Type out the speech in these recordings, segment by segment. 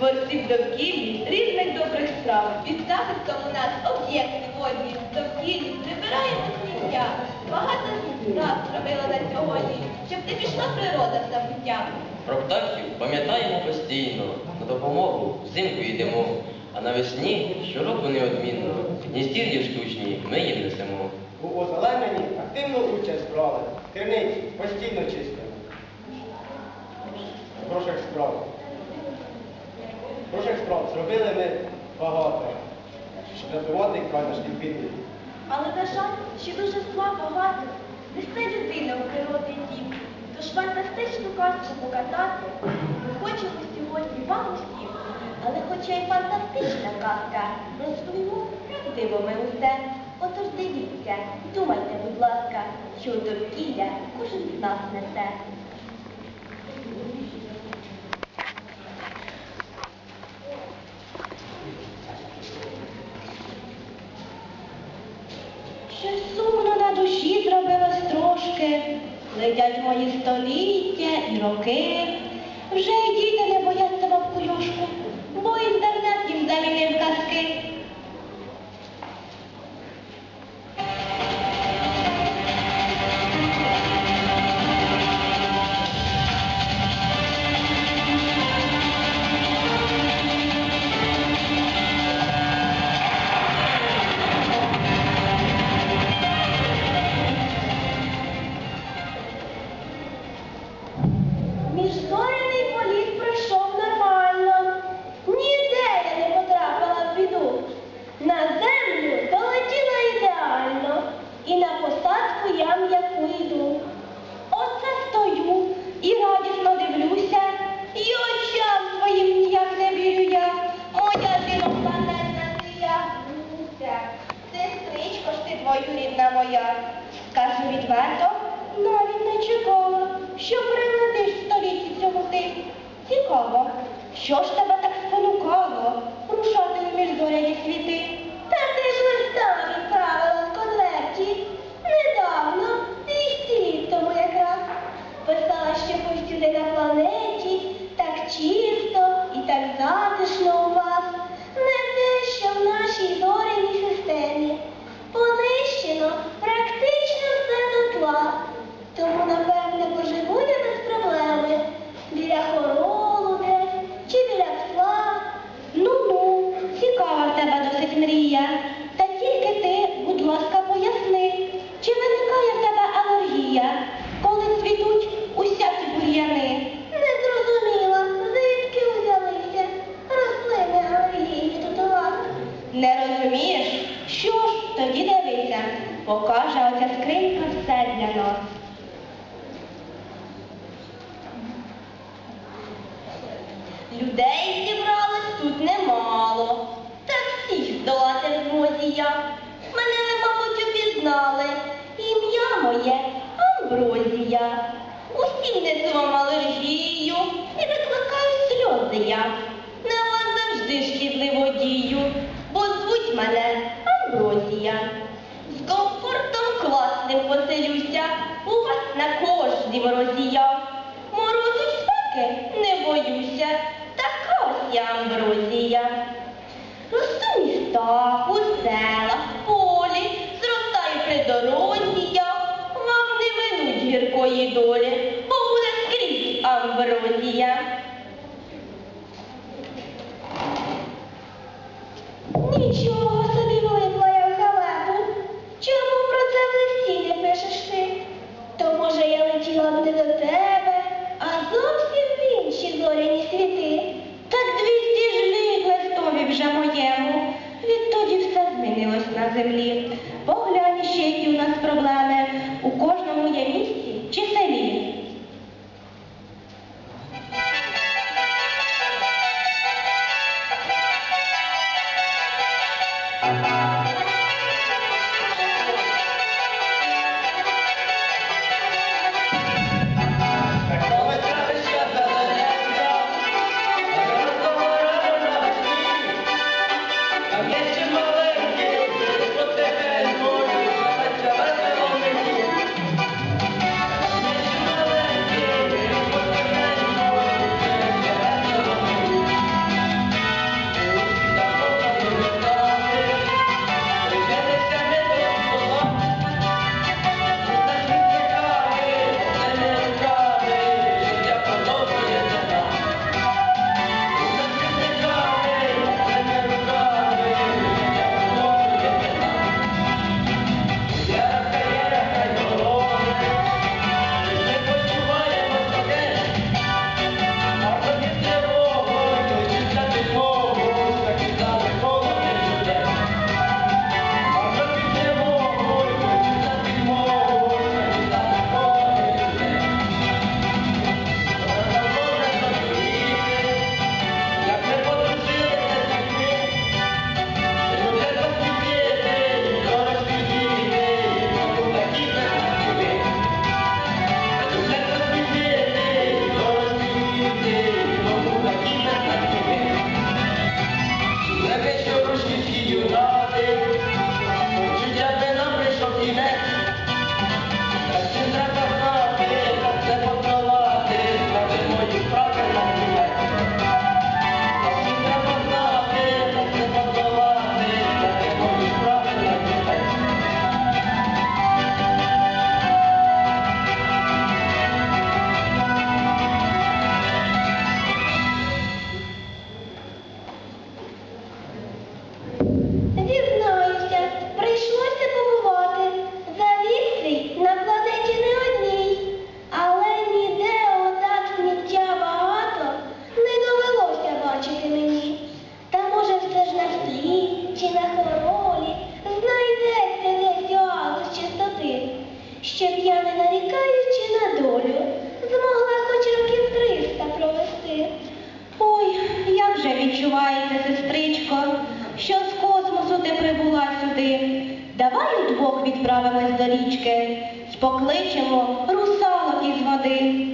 творці в довкіллі різних добрих справ. Під захистом у нас об'єкти водні, довкіллі прибираємо сміття. Багато справ зробила на сьогодні, щоб не пішла природа в забуття. Про птахів пам'ятаємо постійно, на допомогу взимку йдемо, а навесні щороку неодмінно гніздір'я штучні ми їм несемо. У озелененні активну участь брали. Криниці постійно чистимо. Хороших справ. Хороших справ зробили ми багато, щоб рятувати край наш від. Але, на жаль, ще дуже зла багато. Несе людина у природи дім. Тож фантастичну казку показати ми хочемо сьогодні вам усім. Але хоча й фантастична казка, розповімо правдиво ми усе. Отож дивіться, думайте, будь ласка, що довкілля кожен з нас несе. Летять мої століття і роки. Вже й діти не бояться бабку Йошку, бо інтернет їм замінив казки. Гіркої долі, бо буде скрізь амброзія. Нічого собі влипла я в халепу. Чому про це в листі не пишеш ти? То може я летіла б не до тебе, а зовсім в інші зоряні світи. Так двісті ж літ листові вже моєму. Відтоді все змінилось на землі. Покличемо русалок із води.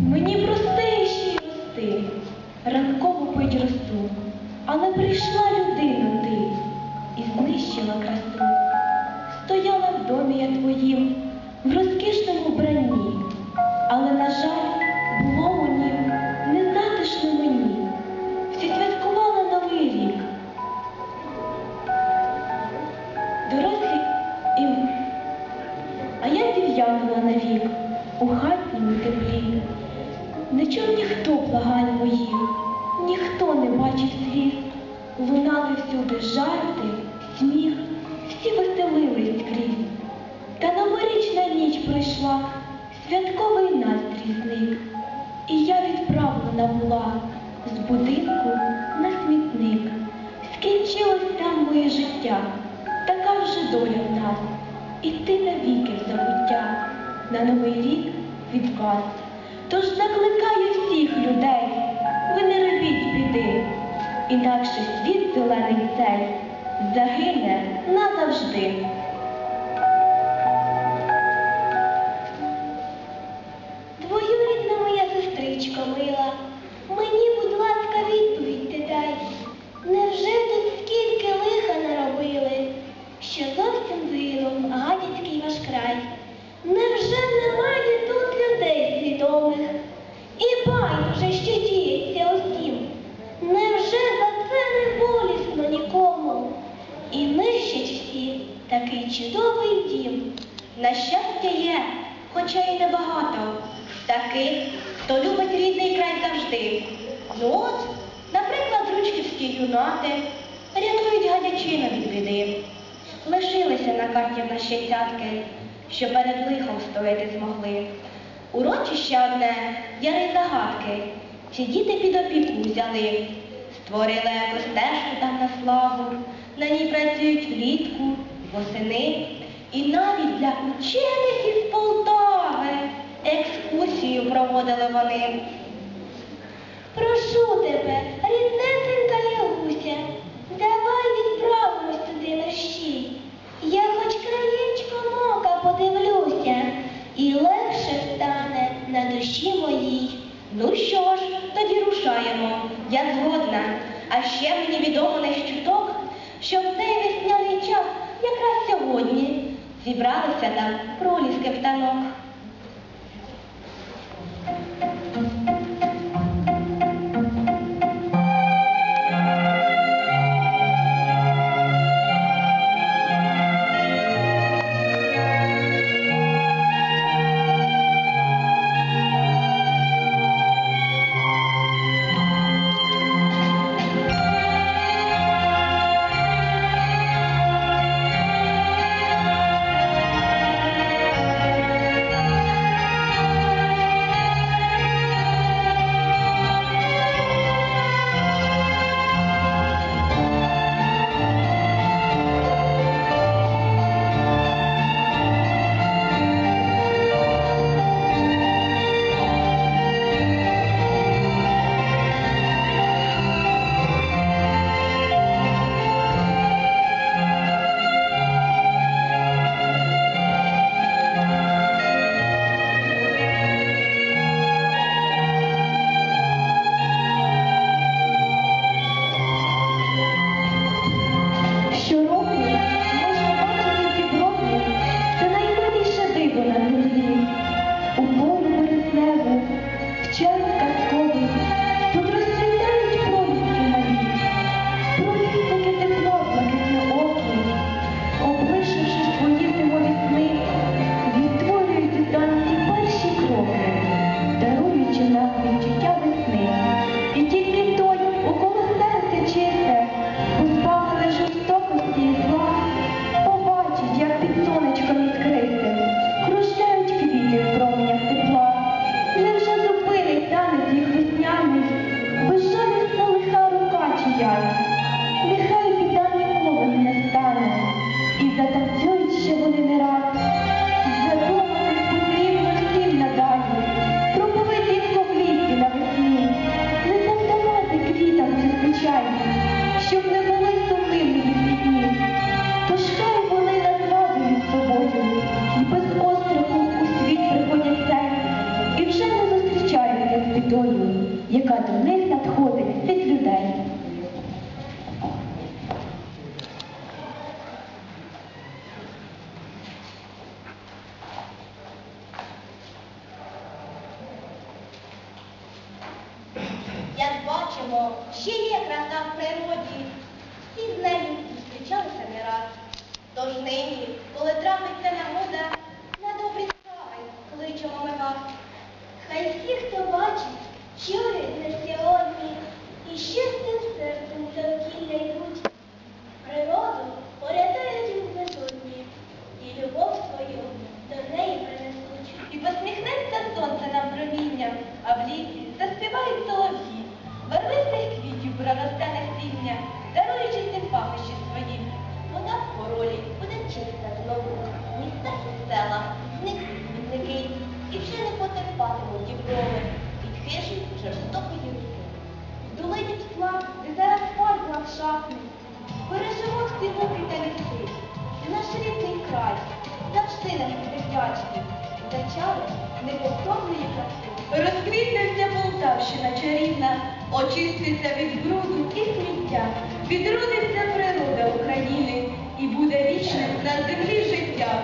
Мені простейші рости, ранково пить росту, але прийшла людина ти і знищила красу. Стояла в домі я твоїм, в розкішному вбранні, але, на жаль, всюди жарти, сміх, всі веселились скрізь. Та новорічна ніч пройшла, святковий настрій зник. І я відправлена була з будинку на смітник. Скінчилось там моє життя, така вже доля в нас. Іти навіки в забуття на новий рік від вас. Тож закликаю всіх людей, інакше світ зелений цей загине назавжди. Хто любить рідний край завжди. Ну от, наприклад, ручківські юнати рятують гадячину від біди. Лишилися на карті в нас ще що перед лихом стояти змогли. Урочище одне, яри загадки, ці діти під опіку взяли, створили екостежку там на славу, на ній працюють влітку, восени, і навіть для учених із Полтави екскурсію проводили вони. Прошу тебе, ріднесенька Лягуся, давай відправимось туди мерщій. Я хоч краєчком ока подивлюся, і легше стане на душі моїй. Ну що ж, тоді рушаємо, я згодна. А ще мені відомо не щуток, що в цей весняний час якраз сьогодні зібралися там проліски в танок. на природі, і з нею зустрічалися не раз. Тож нині, коли трапиться нагода, на добрі справи кличемо ми вас. Хай всі, хто бачить, чує не сьогодні і щастя Козачки, зачали неповторної краси. Розквітне вся Полтавщина чарівна, очиститься від бруду і сміття, відродиться природа України і буде вічним на землі життя.